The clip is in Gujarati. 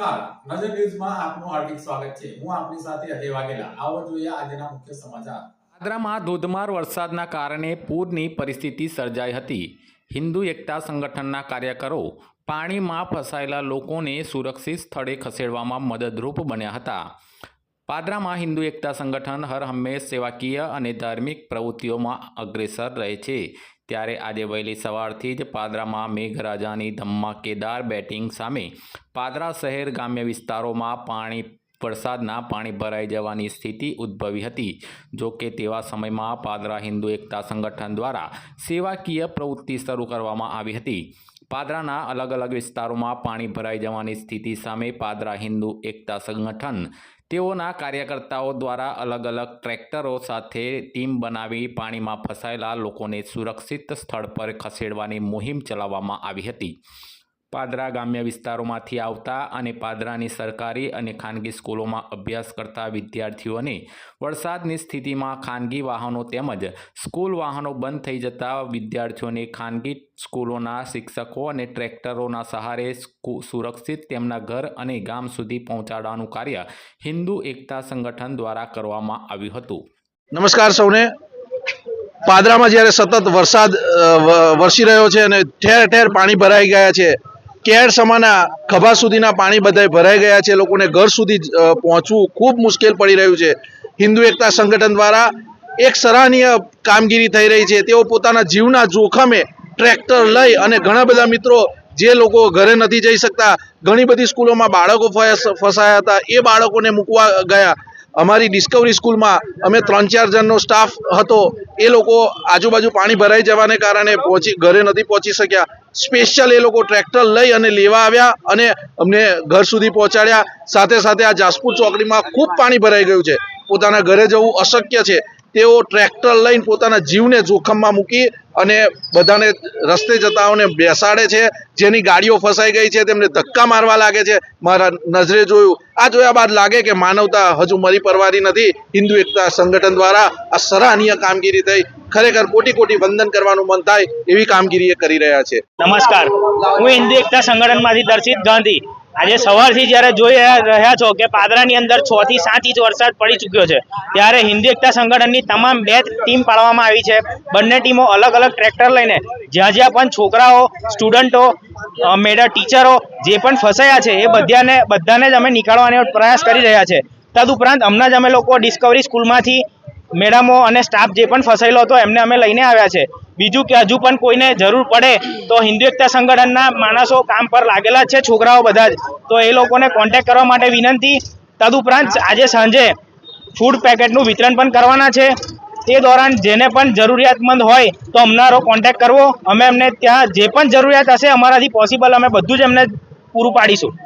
નમસ્કાર. નજર ન્યૂઝમાં આપનું હાર્દિક સ્વાગત છે. હું આપની સાથે અજય વાઘેલા. આવો જોઈએ આજના મુખ્ય સમાચાર. પાદરામાં ધોધમાર વરસાદના કારણે પૂરની પરિસ્થિતિ સર્જાઈ હતી. હિન્દુ એકતા સંગઠનના કાર્યકરો પાણીમાં ફસાયેલા લોકોને સુરક્ષિત સ્થળે ખસેડવામાં મદદરૂપ બન્યા હતા. પાદરામાં હિન્દુ એકતા સંગઠન હર હંમેશ સેવાકીય અને ધાર્મિક પ્રવૃત્તિઓમાં અગ્રેસર રહે છે. ત્યારે આજે વહેલી સવારથી જ પાદરામાં મેઘરાજાની ધમાકેદાર બેટિંગ સામે પાદરા શહેર ગ્રામ્ય વિસ્તારોમાં પાણી, વરસાદના પાણી ભરાઈ જવાની સ્થિતિ ઉદ્ભવી હતી. જો કે તેવા સમયમાં પાદરા હિન્દુ એકતા સંગઠન દ્વારા સેવાકીય પ્રવૃત્તિ શરૂ કરવામાં આવી હતી. પાદરાના અલગ અલગ વિસ્તારોમાં પાણી ભરાઈ જવાની સ્થિતિ સામે પાદરા હિન્દુ એકતા સંગઠન તેઓના કાર્યકર્તાઓ દ્વારા અલગ અલગ ટ્રેક્ટરો સાથે ટીમ બનાવી પાણીમાં ફસાયેલા લોકોને સુરક્ષિત સ્થળ પર ખસેડવાની મુહિમ ચલાવવામાં આવી હતી. પાદરા ગ્રામ્ય વિસ્તારોમાંથી આવતા અને પાદરાની સરકારી અને ખાનગી સ્કૂલોમાં અભ્યાસ કરતા વિદ્યાર્થીઓને વરસાદની સ્થિતિમાં ખાનગી વાહનો તેમજ સ્કૂલ વાહનો બંધ થઈ જતા વિદ્યાર્થીઓને ખાનગી સ્કૂલોના શિક્ષકો અને ટ્રેક્ટરોના સહારે સુરક્ષિત તેમના ઘર અને ગામ સુધી પહોંચાડવાનું કાર્ય હિન્દુ એકતા સંગઠન દ્વારા કરવામાં આવ્યું હતું. નમસ્કાર સૌને. પાદરામાં જ્યારે સતત વરસાદ વરસી રહ્યો છે અને ઠેર ઠેર પાણી ભરાઈ ગયા છે કેળ સમાના ખભા સુધીના પાણી બધાય ભરાઈ ગયા છે. લોકોને ઘર સુધી પહોંચવું ખૂબ મુશ્કેલ પડી રહ્યું છે. હિન્દુ એકતા સંગઠન દ્વારા એક સરાહનીય કામગીરી થઈ રહી છે. તેઓ પોતાના જીવના જોખમે ટ્રેક્ટર લઈ અને ઘણા બધા મિત્રો જે લોકો ઘરે નથી જઈ શકતા, ઘણી બધી સ્કૂલોમાં બાળકો ફસ- ફસાયા હતા. એ બાળકોને મૂકવા ગયા. અમારી ડિસ્કવરી સ્કૂલમાં અમે ત્રણ ચાર જણનો સ્ટાફ હતો. એ લોકો આજુબાજુ પાણી ભરાઈ જવાને કારણે પહોંચી, ઘરે નથી પહોંચી શક્યા. સ્પેશિયલ એ લોકો ટ્રેક્ટર લઈ અને લેવા આવ્યા અને અમને ઘર સુધી પહોંચાડ્યા. સાથે સાથે આ જાસપુર ચોકડીમાં ખૂબ પાણી ભરાઈ ગયું છે. પોતાના ઘરે જવું અશક્ય છે. તેઓ ટ્રેક્ટર લઈને પોતાના જીવને જોખમમાં મૂકી અને બધાને રસ્તે જતાઓને બેસાડે છે. જેની ગાડીઓ ફસાઈ ગઈ છે, તેમને ધક્કા મારવા લાગે છે. મારા નજરે જોયું, આ જોયા બાદ લાગે કે માનવતા હજુ મરી પરવારી નથી. હિન્દુ એકતા સંગઠન દ્વારા આ સરાહનીય કામગીરી થઈ. ખરેખર કોટી કોટી વંદન કરવાનું મન થાય એવી કામગીરી એ કરી રહ્યા છે. નમસ્કાર. હું હિન્દુ એકતા સંગઠનમાંથી દર્શિત ગાંધી. આજે સવારથી જ્યારે જોઈ રહ્યા છો કે પાદરાની અંદર છ થી સાત ઇંચ વરસાદ પડી ચૂક્યો છે, ત્યારે હિન્દી એકતા સંગઠનની તમામ બે ટીમ પાડવામાં આવી છે. બંને ટીમો અલગ અલગ ટ્રેક્ટર લઈને જ્યાં જ્યાં પણ છોકરાઓ, સ્ટુડન્ટો મેડર ટીચરો જે પણ ફસાયા છે એ બધાને બધાને જ અમે નીકાળવાનો પ્રયાસ કરી રહ્યા છે. તદુપરાંત હમણાં જ અમે લોકો ડિસ્કવરી સ્કૂલમાંથી મેડમો અને સ્ટાફ જે પણ ફસાયેલો હતો એમને અમે લઈને આવ્યા છે. બીજું કે હજુ પણ કોઈને જરૂર પડે તો હિન્દુ એકતા સંગઠનના માણસો કામ પર લાગેલા છે, છોકરાઓ બધા જ. તો એ લોકોને કોન્ટેક કરવા માટે વિનંતી. તદુપરાંત આજે સાંજે ફૂડ પેકેટનું વિતરણ પણ કરવાના છે. તે દોરાન જેને પણ જરૂરિયાતમંદ હોય તો અમનારો કોન્ટેક કરવો. અમે એમને ત્યાં જે પણ જરૂરિયાત હશે અમારાથી પોસિબલ અમે બધું જ એમને પૂરું પાડીશું.